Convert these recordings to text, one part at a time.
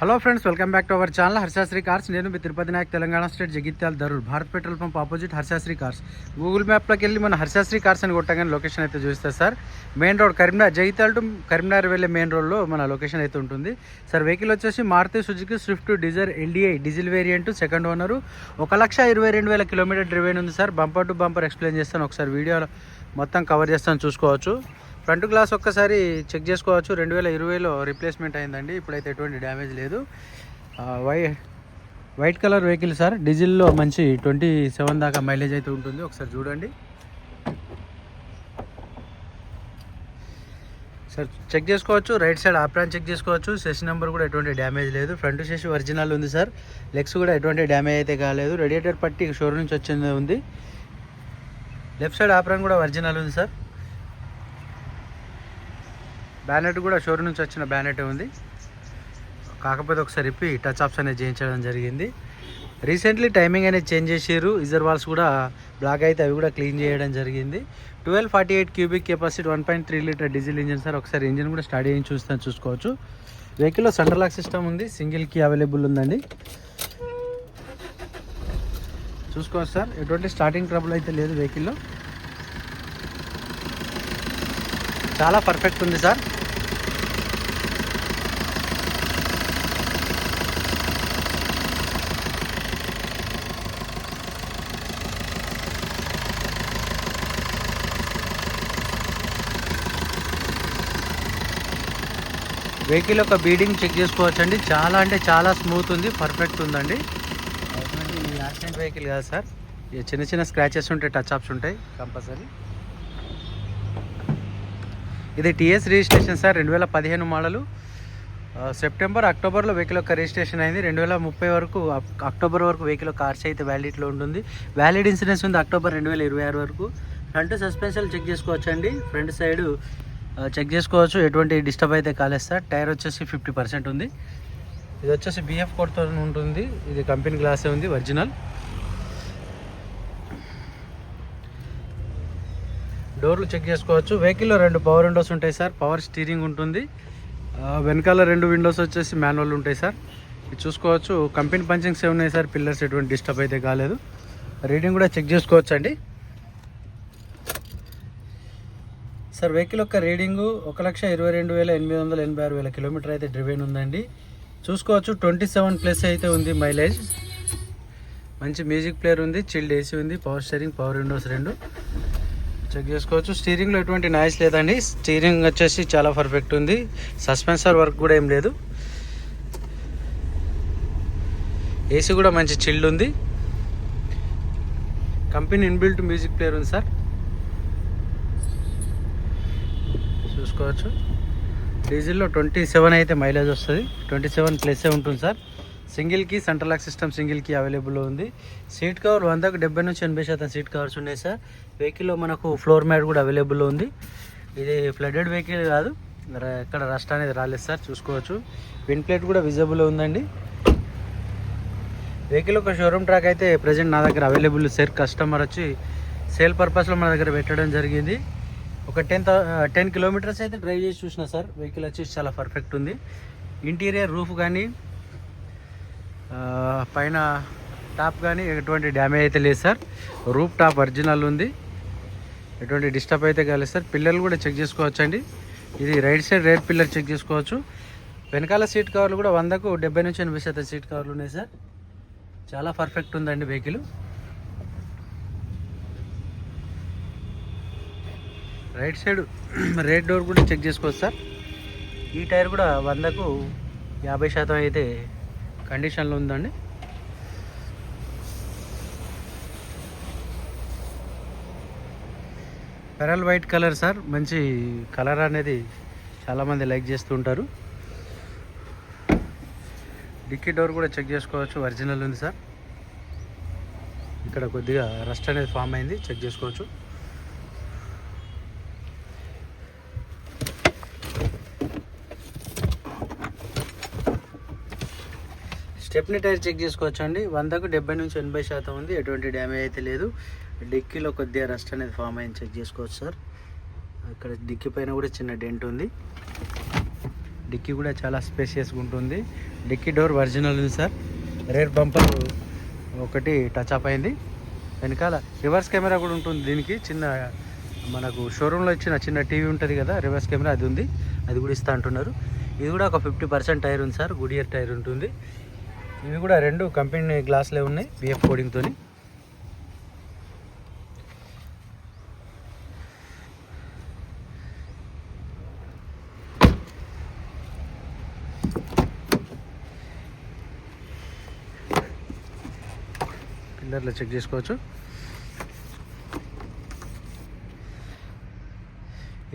Hello friends welcome back to our channel Harshasri cars నేను మీ Tirupati Nayak Telangana state Jagtial Dharur. Bharat petrol pump opposite Harshasri cars Google మ్యాప్లోకి వెళ్ళి మన Harshasri cars అని కొట్టగానే location అయితే చూస్తే sir. Main road Karimnagar Jagtial to Karimnagar వెళ్ళే main రోడ్లో మన లొకేషన్ అయితే ఉంటుంది. సార్ వెహికల్ వచ్చేసి Maruti Suzuki Swift Dzire LDI diesel variant second owner ఒక లక్ష ఇరవై రెండు వేల కిలోమీటర్ డ్రివైన్ ఉంది sir. Bumper to bumper explain చేస్తాను. ఒకసారి వీడియోలో మొత్తం కవర్ చేస్తాను చూసుకోవచ్చు. ఫ్రంట్ గ్లాస్ ఒక్కసారి చెక్ చేసుకోవచ్చు. రెండు వేల ఇరవైలో రిప్లేస్మెంట్ అయిందండి. ఇప్పుడైతే ఎటువంటి డ్యామేజ్ లేదు. వై వైట్ కలర్ వెహికల్ సార్. డీజిల్లో మంచి ట్వంటీ సెవెన్ దాకా మైలేజ్ అయితే ఉంటుంది. ఒకసారి చూడండి. సార్ చెక్ చేసుకోవచ్చు. రైట్ సైడ్ ఆప్రాన్ చెక్ చేసుకోవచ్చు. సెషన్ నెంబర్ కూడా ఎటువంటి డ్యామేజ్ లేదు. ఫ్రంట్ చేసి ఒరిజినల్ ఉంది సార్. లెగ్స్ కూడా ఎటువంటి డ్యామేజ్ అయితే కాలేదు. రేడియేటర్ పట్టి షోరూమ్ నుంచి వచ్చింది ఉంది. లెఫ్ట్ సైడ్ ఆప్రాన్ కూడా ఒరిజినల్ ఉంది సార్. బ్యానెట్ కూడా షోరూమ్ నుంచి వచ్చిన బ్యానెట్ ఉంది. కాకపోతే ఒకసారి ఇప్పి టచ్ ఆప్స్ అనేది చేయించడం జరిగింది. రీసెంట్లీ టైమింగ్ అనేది చేంజ్ చేసారు ఇజర్ వాల్స్ కూడా బ్లాక్ అయితే అవి కూడా క్లీన్ చేయడం జరిగింది. Twelve forty eight cubic capacity one point three litre diesel engine. Sir ఒకసారి ఇంజిన్ కూడా స్టార్ట్ చేయించి చూస్తాను చూసుకోవచ్చు. వెహికల్లో సెంటర్ లాక్ సిస్టమ్ ఉంది. సింగిల్ కీ అవైలబుల్ ఉందండి. చూసుకోవచ్చు సార్. ఎటువంటి స్టార్టింగ్ ట్రబుల్ అయితే లేదు వెహికల్లో. చాలా పర్ఫెక్ట్ ఉంది సార్ వెహికల్ యొక్క బీడింగ్ చెక్ చేసుకోవచ్చండి. చాలా అంటే చాలా స్మూత్ ఉంది పర్ఫెక్ట్ ఉందండి. యాక్సిడెంట్ వెహికల్ కాదు సార్ చిన్న చిన్న స్క్రాచెస్ ఉంటాయి టచ్ అప్స్ ఉంటాయి కంపల్సరీ ఇది టీఎస్ రిజిస్ట్రేషన్ సార్ రెండు వేల పదిహేను మోడలు. సెప్టెంబర్ అక్టోబర్లో వెహికల్ యొక్క రిజిస్ట్రేషన్ అయింది. రెండు వేల ముప్పై వరకు అక్టోబర్ వరకు వెహికల్ కార్స్ అయితే వ్యాలిడిటీలో ఉంటుంది. వ్యాలిడ్ ఇన్సూరెన్స్ ఉంది అక్టోబర్ రెండు వేల ఇరవై ఆరు వరకు. ఫ్రంట్ సస్పెన్షన్ చెక్ చేసుకోవచ్చండి. ఫ్రంట్ సైడ్ చెక్ చేసుకోవచ్చు. ఎటువంటి డిస్టర్బ్ అయితే కాలేదు సార్. టైర్ వచ్చేసి ఫిఫ్టీ పర్సెంట్ ఉంది. ఇది వచ్చేసి బిఎఫ్ కోడ్తో ఉంటుంది. ఇది కంపెనీ గ్లాసే ఉంది ఒరిజినల్ డోర్లు చెక్ చేసుకోవచ్చు. వెహికల్లో రెండు పవర్ విండోస్ ఉంటాయి సార్. పవర్ స్టీరింగ్ ఉంటుంది. వెనకాల రెండు విండోస్ వచ్చేసి మాన్యువల్ ఉంటాయి సార్. చూసుకోవచ్చు. కంపెనీ పంచింగ్స్ ఏ ఉన్నాయి సార్? పిల్లర్స్ ఎటువంటి డిస్టర్బ్ అయితే కాలేదు. రీడింగ్ కూడా చెక్ చేసుకోవచ్చు అండి సార్ వెహికల్ యొక్క రీడింగు ఒక లక్ష ఇరవై రెండు వేల ఎనిమిది వందల ఎనభై ఆరు వేల కిలోమీటర్ అయితే డ్రివెన్ ఉందండి. చూసుకోవచ్చు. ట్వంటీ సెవెన్ ప్లస్ అయితే ఉంది మైలేజ్ మంచి మ్యూజిక్ ప్లేయర్ ఉంది. చిల్డ్ ఏసీ ఉంది. పవర్ స్టీరింగ్ పవర్ విండోస్ రెండు. చెక్ చేసుకోవచ్చు. స్టీరింగ్లో ఎటువంటి నాయిస్ లేదండి. స్టీరింగ్ వచ్చేసి చాలా పర్ఫెక్ట్ ఉంది. సస్పెన్సర్ వర్క్ కూడా ఏం లేదు. ఏసీ కూడా మంచి చిల్డ్ ఉంది. కంపెనీ ఇన్బిల్ట్ మ్యూజిక్ ప్లేయర్ ఉంది సార్. చూసుకోవచ్చు. డీజిల్లో ట్వంటీ సెవెన్ అయితే మైలేజ్ వస్తుంది. ట్వంటీ సెవెన్ ప్లస్ ఉంటుంది sir. Single key central lock system single key అవైలబుల్లో ఉంది. సీట్ కవర్ వందకు డెబ్బై నుంచి ఎనభై శాతం సీట్ కవర్స్ ఉన్నాయి సార్. వెహికల్లో మనకు ఫ్లోర్ మ్యాట్ కూడా అవైలబుల్లో ఉంది. ఇది ఫ్లడెడ్ వెహికల్ కాదు. ఎక్కడ రస్ట్ అనేది రాలేదు సార్. చూసుకోవచ్చు. విన్ ప్లేట్ కూడా విజిబుల్ ఉందండి. వెహికల్ ఒక షోరూమ్ ట్రాక్ అయితే ప్రజెంట్ నా దగ్గర అవైలబుల్ సార్. కస్టమర్ వచ్చి సేల్ పర్పస్లో మన దగ్గర పెట్టడం జరిగింది. ఒక టెన్ టెన్ కిలోమీటర్స్ అయితే డ్రైవ్ చేసి చూసిన సార్. వెహికల్ వచ్చేసి చాలా పర్ఫెక్ట్ ఉంది. ఇంటీరియర్ రూఫ్ కానీ పైన టాప్ కానీ ఎటువంటి డ్యామేజ్ అయితే లేదు సార్. రూప్ టాప్ ఒరిజినల్ ఉంది. ఎటువంటి డిస్టర్బ్ అయితే కాలేదు సార్. పిల్లలు కూడా చెక్ చేసుకోవచ్చండి. ఇది right side right pillar check చేసుకోవచ్చు. వెనకాల సీట్ కవర్లు కూడా వందకు డెబ్బై నుంచి ఎనభై శాతం సీట్ కవర్లు ఉన్నాయి సార్. చాలా పర్ఫెక్ట్ ఉందండి vehicle. Right side right door కూడా చెక్ చేసుకోవచ్చు సార్. ఈ టైర్ కూడా వందకు యాభై శాతం అయితే కండిషన్లో ఉందండి. పెరల్ వైట్ కలర్ సార్ మంచి కలర్ అనేది చాలామంది లైక్ చేస్తూ ఉంటారు డిక్కీ డోర్ కూడా చెక్ చేసుకోవచ్చు ఒరిజినల్ ఉంది సార్. ఇక్కడ కొద్దిగా రస్ట్ అనేది ఫామ్ అయింది చెక్ చేసుకోవచ్చు. స్టెప్ని టైర్ చెక్ చేసుకోవచ్చు అండి వందకు డెబ్బై నుంచి ఎనభై శాతం ఉంది. ఎటువంటి డ్యామేజ్ అయితే లేదు. డిక్కీలో కొద్దిగా రస్ట్ అనేది ఫామ్ అయింది చెక్ చేసుకోవచ్చు సార్. అక్కడ డిక్కీ పైన కూడా చిన్న డెంట్ ఉంది. డిక్కీ కూడా చాలా స్పేషియస్గా ఉంటుంది. డిక్కీ డోర్ ఒరిజినల్ ఉంది సార్. రేర్ బంపర్ ఒకటి టచ్ అప్ అయింది. వెనకాల రివర్స్ కెమెరా కూడా ఉంటుంది దీనికి. చిన్న మనకు షోరూంలో ఇచ్చిన చిన్న టీవీ ఉంటుంది కదా రివర్స్ కెమెరా అది ఉంది. అది కూడా ఇస్తా అంటున్నారు. ఇది కూడా ఒక ఫిఫ్టీ పర్సెంట్ టైర్ ఉంది సార్. గుడియర్ టైర్ ఉంటుంది. ఇవి కూడా రెండు కంపెనీ గ్లాసులే ఉన్నాయి బిఎఫ్ కోడింగ్తోని పిల్లర్లో చెక్ చేసుకోవచ్చు.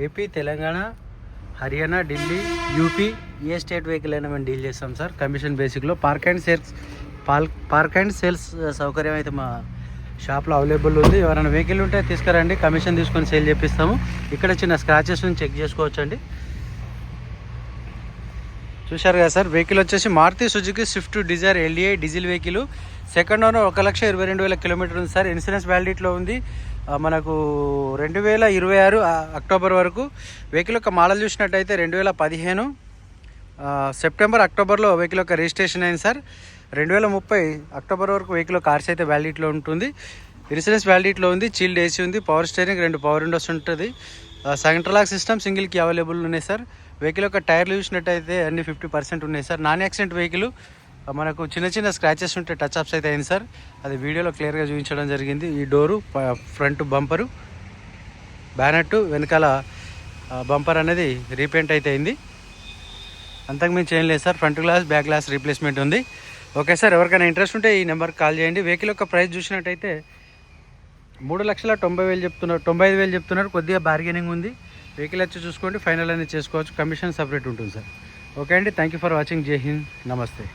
ఏపీ తెలంగాణ హర్యానా ఢిల్లీ యూపీ ఏ స్టేట్ వెహికల్ అయినా మేము డీల్ చేస్తాం సార్. కమిషన్ బేసిక్లో పార్క్ అండ్ సేల్స్ పాల్ పార్క్ అండ్ సేల్స్ సౌకర్యం అయితే మా షాప్లో అవైలబుల్ ఉంది. ఎవరైనా వెహికల్ ఉంటే తీసుకురండి. కమిషన్ తీసుకొని సేల్ చేపిస్తాము. ఇక్కడ చిన్న స్క్రాచెస్ చెక్ చేసుకోవచ్చు అండి చూశారు కదా సార్ వెహికల్ వచ్చేసి Maruti Suzuki Swift Dzire LA diesel vehicle. Second owner ఒక లక్ష ఇరవై రెండు వేల కిలోమీటర్ ఉంది సార్. ఇన్సూరెన్స్ వ్యాలిడిటీలో ఉంది. మనకు రెండు వేల ఇరవై ఆరు అక్టోబర్ వరకు వెహికల్ యొక్క మోడల్ చూసినట్టయితే రెండు వేల పదిహేను సెప్టెంబర్ అక్టోబర్లో వెహికల్ యొక్క రిజిస్ట్రేషన్ అయింది సార్. రెండు వేల ముప్పై అక్టోబర్ వరకు వెహికల్ కార్స్ అయితే వ్యాలిడిటీలో ఉంటుంది. ఇన్సూరెన్స్ వ్యాలిడిటీలో ఉంది చీల్డ్ ఏసీ ఉంది పవర్ స్టీరింగ్ రెండు పవర్ విండోస్ ఉంటుంది. సెంట్రల్ లాక్ సిస్టమ్ సింగిల్కి అవైలబుల్ ఉన్నాయి సార్. వెహికల్ యొక్క టైర్లు చూసినట్టయితే అన్ని ఫిఫ్టీ పర్సెంట్ ఉన్నాయి సార్. నాన్ యాక్సిడెంట్ వెహికల్ మనకు చిన్న చిన్న స్క్రాచెస్ ఉంటే టచ్ అప్స్ అయితే అయింది సార్. అది వీడియోలో క్లియర్గా చూపించడం జరిగింది. ఈ డోరు ఫ్రంట్ బంపరు బ్యానెట్ వెనకాల బంపర్ అనేది రీపెయింట్ అయితే అయింది. అంతకుమించి ఏం లేదు sir. Front glass back glass replacement ఉంది. ఓకే సార్ ఎవరికైనా ఇంట్రెస్ట్ ఉంటే ఈ నెంబర్కి కాల్ చేయండి. వెహికల్ యొక్క ప్రైస్ చూసినట్టయితే మూడు లక్షల తొంభై వేలు చెప్తున్నారు తొంభై ఐదు వేలు చెప్తున్నారు. కొద్దిగా బార్గెనింగ్ ఉంది. వెహికల్ వచ్చి చూసుకోండి ఫైనల్ అనేది చేసుకోవచ్చు. కమిషన్ సపరేట్ ఉంటుంది సార్. ఓకే అండి థ్యాంక్ యూ ఫర్ వాచింగ్ జై హింద్. నమస్తే.